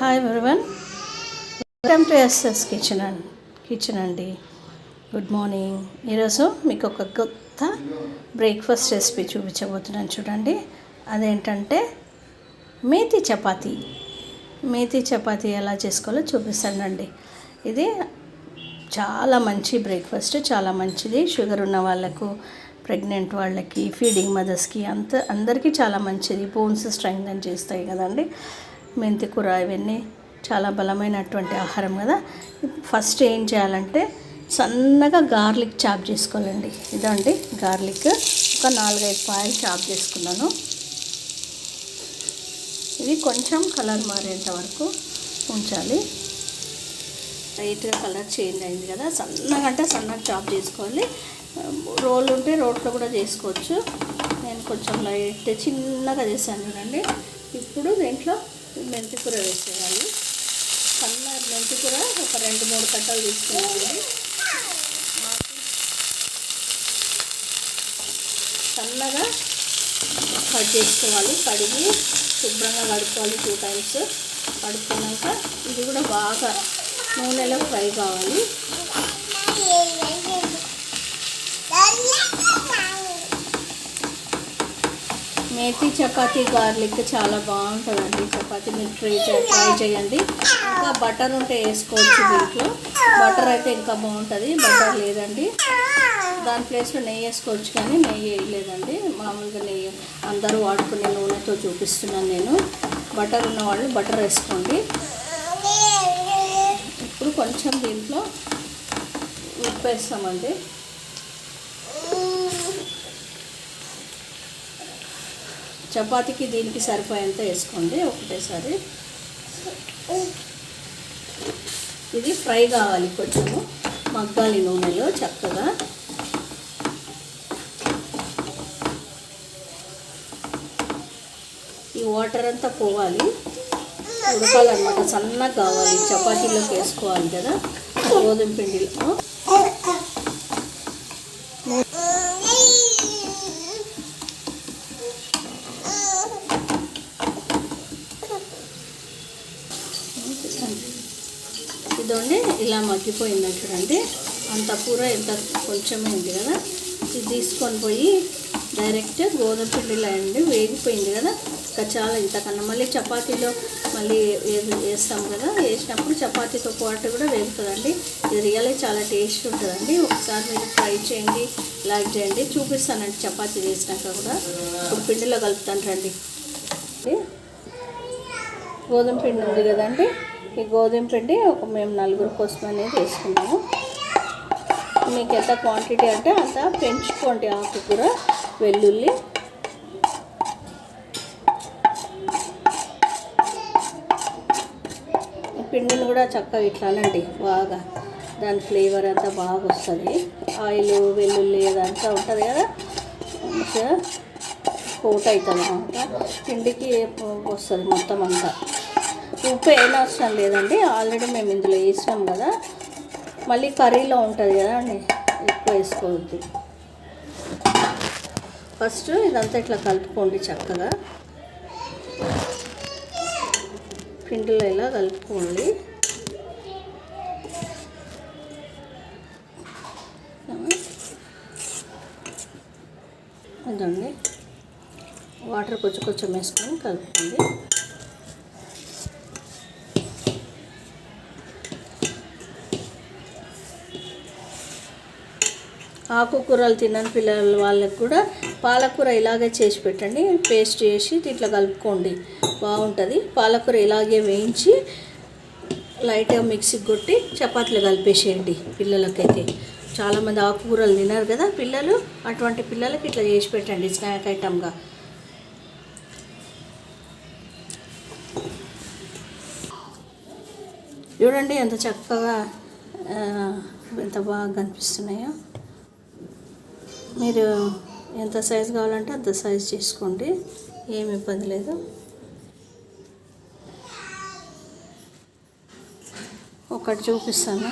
Hi everyone welcome to S S kitchen and kitchen అండి good morning ఈరోజు మీకు ఒక కొత్త బ్రేక్ఫాస్ట్ రెసిపీ చూపించబోతున్నాను చూడండి. అదేంటంటే మేతి చపాతీ. మేతి చపాతీ ఎలా చేసుకోవాలో చూపిస్తానండి. ఇది చాలా మంచి బ్రేక్ఫాస్ట్ చాలా మంచిది. షుగర్ ఉన్న వాళ్ళకు ప్రెగ్నెంట్ వాళ్ళకి ఫీడింగ్ మదర్స్కి అంత అందరికీ చాలా మంచిది. బోన్స్ స్ట్రెంగ్తన్ చేస్తాయి కదండి. మెంతి కూర ఇవన్నీ చాలా బలమైనటువంటి ఆహారం కదా. ఫస్ట్ ఏం చేయాలంటే సన్నగా గార్లిక్ చాప్ చేసుకోవాలండి. ఇదండి గార్లిక్. ఒక నాలుగైదు పాయలు చాప్ చేసుకున్నాను. ఇది కొంచెం కలర్ మారేంత వరకు ఉంచాలి. లైట్గా కలర్ చేంజ్ అయింది కదా. సన్నగా అంటే సన్నగా చాప్ చేసుకోవాలి. రోల్ ఉంటే రోట్లో కూడా చేసుకోవచ్చు. నేను కొంచెం లైట్ చిన్నగా చేశాను చూడండి. ఇప్పుడు దీంట్లో మెంతి కూర వేసేయాలి. సన్న మెంతి కూర ఒక రెండు మూడు కట్టలు తీసుకోవాలి సన్నగా కట్ చేసుకోవాలి. కడిగి శుభ్రంగా కడుక్కోవాలి టూ టైమ్స్. కడుక్కున్నాక ఇది కూడా బాగా నూనెలో ఫ్రై కావాలి. మేతి చపాతీ గార్లిక్ చాలా బాగుంటుందండి. చపాతీ మీరు ట్రై ట్రై చేయండి. ఇంకా బటర్ ఉంటే వేసుకోవచ్చు దీంట్లో. బటర్ అయితే ఇంకా బాగుంటుంది బటర్ లేదండి. దాని ప్లేస్లో నెయ్యి వేసుకోవచ్చు కానీ నెయ్యి వేయలేదండి. మామూలుగా నెయ్యి అందరూ వాడుకునే నూనెతో చూపిస్తున్నాను నేను. బటర్ ఉన్న వాళ్ళు బటర్ వేసుకోండి. ఇప్పుడు కొంచెం దీంట్లో ఉప్పు వేస్తామండి. చపాతీకి దీనికి సరిపోయేంత వేసుకోండి ఒకటేసారి. ఇది ఫ్రై కావాలి కొంచెము మగ్గాలి నూనెలో చక్కగా. ఈ వాటర్ అంతా పోవాలి. ఉడకాలన్నమాట సన్నగా కావాలి చపాతీలోకి వేసుకోవాలి కదా గోధుమ పిండిలో. ఇదండి ఇలా మగ్గిపోయింది చూడండి. అంత కూర ఎంత కొంచెమే ఉంది కదా. ఇది తీసుకొని పోయి డైరెక్ట్ గోధుమ పిండిలో అండి వేగిపోయింది కదా. ఇంకా చాలా ఇంతకన్నా. మళ్ళీ చపాతీలో మళ్ళీ వేస్తాం కదా వేసినప్పుడు చపాతీతో పాటు కూడా వేగుతుందండి. ఇది రియల్లీ చాలా టేస్ట్ ఉంటుందండి. ఒకసారి మీరు ట్రై చేయండి లైక్ చేయండి. చూపిస్తానండి చపాతీ వేసినాక కూడా. ఇప్పుడు పిండిలో కలుపుతాను రండి. గోధుమ పిండి ఉంది కదండి. ఈ గోధుమ పిండి ఒక మేము నలుగురు కోసం అనేది వేసుకున్నాము మీకు ఎంత క్వాంటిటీ అంటే అంత పెంచుకోండి ఆకుకూర వెల్లుల్లి. పిండిని కూడా చక్కగా ఇట్లానండి బాగా. దాని ఫ్లేవర్ అంతా బాగా వస్తుంది. ఆయిల్ వెల్లుల్లి అదంతా ఉంటుంది కదా. మంచిగా కోట్ అవుతుంది అనమాట. పిండికి వస్తుంది మొత్తం అంతా. ఉప్పు ఏం అవసరం లేదండి. ఆల్రెడీ మేము ఇందులో వేసినాం కదా. మళ్ళీ కర్రీలో ఉంటుంది కదా అండి. ఎక్కువ వేసుకోవద్దు. ఫస్ట్ ఇదంతా ఇట్లా కలుపుకోండి చక్కగా. పిండిలో ఇలా కలుపుకోండి. అదండి వాటర్ కొంచెం కొంచెం వేసుకొని కలుపుకోండి. ఆకుకూరలు తినని పిల్లల వాళ్ళకి కూడా పాలకూర ఇలాగే చేసి పెట్టండి. పేస్ట్ చేసి ఇట్లా కలుపుకోండి. బాగుంటుంది. పాలకూర ఇలాగే వేయించి లైట్గా మిక్సీకి కొట్టి చపాతీలు కలిపేసేయండి పిల్లలకైతే. చాలామంది ఆకుకూరలు తినరు కదా పిల్లలు. అటువంటి పిల్లలకి ఇట్లా చేసి పెట్టండి స్నాక్ ఐటమ్గా. చూడండి ఎంత చక్కగా ఎంత బాగా కనిపిస్తున్నాయో. మీరు ఎంత సైజు కావాలంటే అంత సైజు చేసుకోండి. ఏమి ఇబ్బంది లేదు. ఒకటి చూపిస్తాను.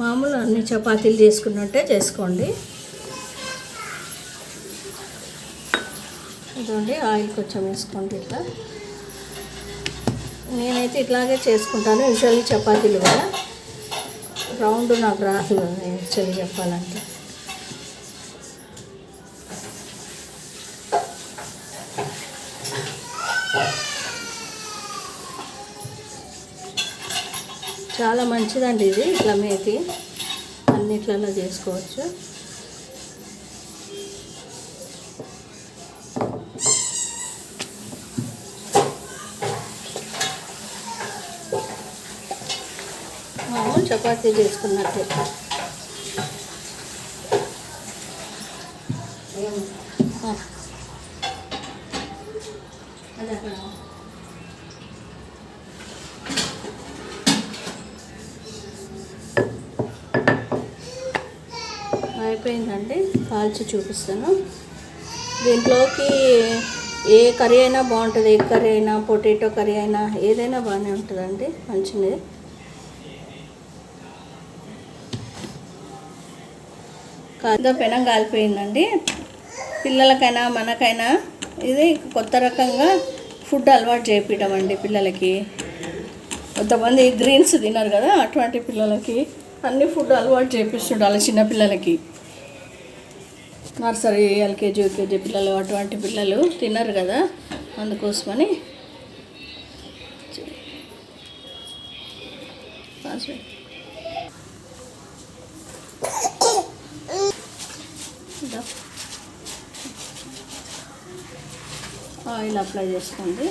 మామూలు అన్ని చపాతీలు చేసుకున్నట్టే చేసుకోండి. ఇదండి ఆయిల్ కొంచెం వేసుకోండి ఇట్లా. నేనైతే ఇట్లాగే చేసుకుంటాను యూజువల్లీ చపాతీలు కూడా రౌండ్ నాకు రాదు యాక్చువల్లీ చెప్పాలంటే. చాలా మంచిదండి ఇది ఇట్లా మేతి. అన్నిట్లలో చేసుకోవచ్చు. మామూలు చపాతీ చేసుకున్నట్టే. అది అయిపోయిందండి. కాల్చి చూపిస్తాను. దీంట్లోకి ఏ కర్రీ అయినా బాగుంటుంది. ఎగ్ కర్రీ అయినా పొటాటో కర్రీ అయినా ఏదైనా బాగానే ఉంటుందండి. మంచిది. కాదా పెనం కాలిపోయిందండి. పిల్లలకైనా మనకైనా ఇది కొత్త రకంగా ఫుడ్ అలవాటు చేయించడం అండి పిల్లలకి. కొంతమంది గ్రీన్స్ తిన్నారు కదా అటువంటి పిల్లలకి అన్ని ఫుడ్ అలవాటు చేపిస్తుండాలి చిన్నపిల్లలకి నర్సరీ ఎల్కేజీ యూకేజీ పిల్లలు అటువంటి పిల్లలు తినరు కదా అందుకోసమని. ఆయిల్ అప్లై చేసుకోండి.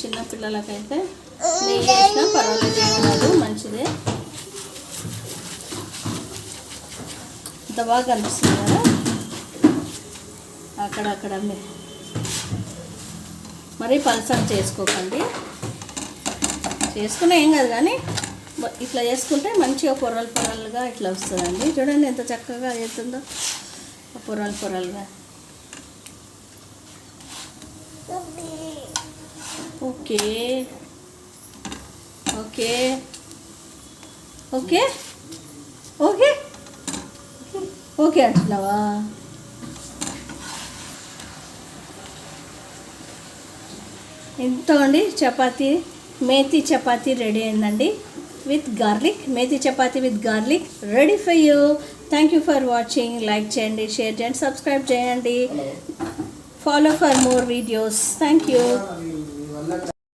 చిన్నపిల్లలకైతే నెయ్యి వేసినా పర్వాలేదు మంచిదే. ఇంత బాగా కనిపిస్తుంది కదా? అక్కడక్కడ మరి మరీ చేసుకోకండి. చేసుకునే ఏం కాదు కానీ ఇట్లా చేసుకుంటే మంచిగా పొరలు పొరలుగా ఇట్లా వస్తుందండి. చూడండి ఎంత చక్కగా అవుతుందో పొరలు పొరలుగా okay. Okay. Okay. Okay. Okay అంటున్నావా? ఎంతో అండి చపాతీ మేతి చపాతీ రెడీ అయిందండి with garlic. Methi chapati with garlic ready for you. Thank you for watching like చేయండి షేర్ చేయండి సబ్స్క్రైబ్ చేయండి. Follow for more videos thank you